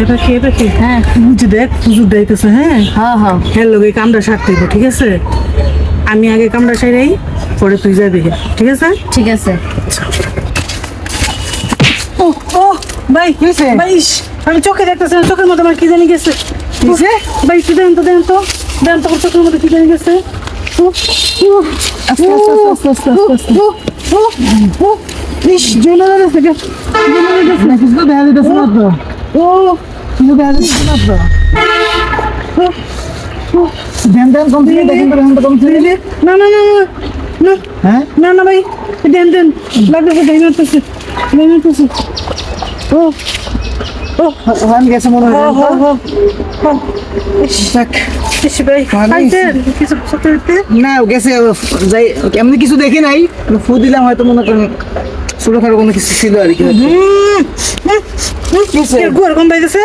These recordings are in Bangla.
এবার কি এবার কি? হ্যাঁ। বুঝে দেখ হুজুর দেখতেছে হ্যাঁ? হ্যাঁ হ্যাঁ। হ্যাঁ লোকে কামড়া সারতে ঠিক আছে? আমি আগে কামড়া সাইরাই পরে তুই যাবি ঠিক আছে? ঠিক আছে। ও ও ভাই আমি চোখে দেখতেছি না চোখের মধ্যে আমার কি জানি গেছে? ভাই একটু দেন তো দেন তো। দেন তো চোখের মধ্যে কি জানি গেছে। ইস, জ্বলে যাচ্ছে গা। জ্বলে যাচ্ছে। না কিছু তো দেখা দিতেছে না তো ও, কিছু দেখা দিতেছে না ও, ও, ধ্যান ধ্যান কমপ্লিট দেখেন তো ধ্যান কমপ্লিট না না না না হ্যাঁ? না না ভাই দেন দেন লাগতেছে দেন লাগতেছে দেন লাগতেছে ও ও ওখান গেছে মনে ও হয় হো হো হো সত্যি না ও গেছে যাই এমনি কিছু দেখি নাই ফু দিলাম হয়তো মনে করেন ছোটখাটো কোনো কিছু ছিল আর কি গোর গন্ধ হইতেছে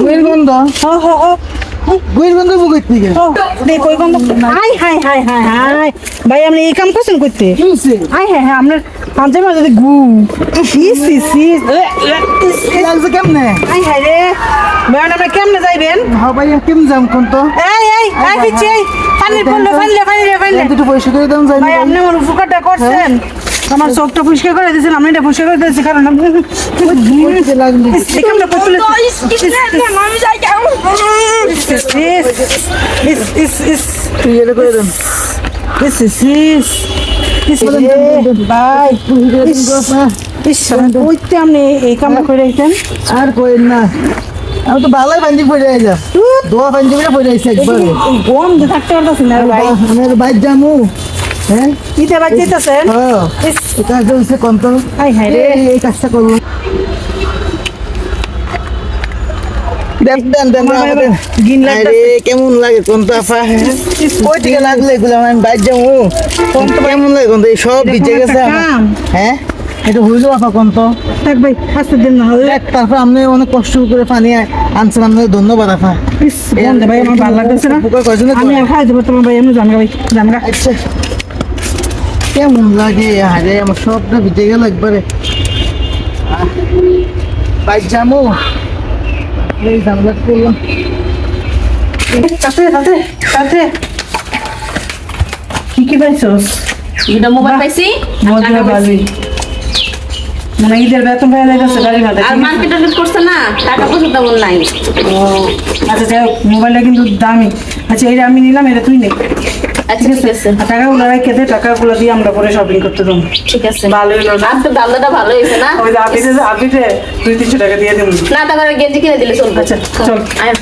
গুয়ের গন্ধ? হো হো হো। গুয়ের গন্ধ বুকের থেকে ও দেখ ওই গন্ধ? Hi hi hi hi hi ভাই আপনি এই কাম করছেন করতে হাই হাই হাই আপনার পাঞ্জাবি মাঝে গু। ইস ইস ইস লাগছে কেমনে? হাই হাই রে। ভাই আপনি কেমনে যাইবেন? হ্যাঁ ভাই কেমন যাম কোন তো? এই এই এই। পানি পড়লে পানিলে পানিলে পানিলে দুটো পয়সা করে দাম যাই ভাই। আপনি আমার উপকারটা করছেন। আমার চোখটা পরিষ্কার করে দিয়েছেন আমি এটা পরিষ্কার করে দিয়েছি কারণ এই করে আর না। আমি তো ভালোই পাঞ্জি পড়ে যা দোয়া করে পড়ে আইছে একবারে। গরম থাকতে পারতেছি না ভাই। আমার বাইক জামু হ্যাঁ ইতে বাদ যেতেছেন এই কাজটা তো হাই হাই রে। এই কাজটা করব। কেমন লাগে হ্যাঁ? কই থেকে লাগলে আমি বাইক যাব। কোন কেমন লাগে কোন সব ভিজে গেছে। কাম? হ্যাঁ? এটা হইল আপা কোন থাক ভাই আসতে দিন না হলে। তারপর আপনি অনেক কষ্ট করে পানি আনছেন আপনাকে ধন্যবাদ আপা ইস বন্ধ ভাই আমার ভালো লাগতেছে না। উপকার করছেন না তো? আমি আর খাইতে পারতাম ভাই এমনি জানগা ভাই জানগা। আচ্ছা। কেমন লাগে? আমার সবটা ভিজে গেল একবারে। বাইক যাব। এই জানলা করলাম। তাতে তাতে তাতে কি কি পাইছস? দুটা মোবাইল পাইছি মজা। মানে ঈদের বেতন পাওয়া যাইতেছে গাড়ি ভাড়া আর মার্কেটে লুট করছে না টাকা পয়সা তেমন নাই। ও আচ্ছা যাই হোক মোবাইলটা কিন্তু দামি। আচ্ছা এটা আমি নিলাম এটা তুই নে। আচ্ছা ঠিক আছে। টাকাগুলো রেখে দে টাকাগুলো দিয়ে আমরা পরে শপিং করতে যাব। ঠিক আছে। ভালো হলো না? আজকে দামটা ভালো হয়েছে না? ওই যে আপিতে আপিতে দুই তিনশো টাকা দিয়ে দেবো। না তারপরে গেঞ্জি কিনে দিলে চলবে। আচ্ছা, চল। আয়।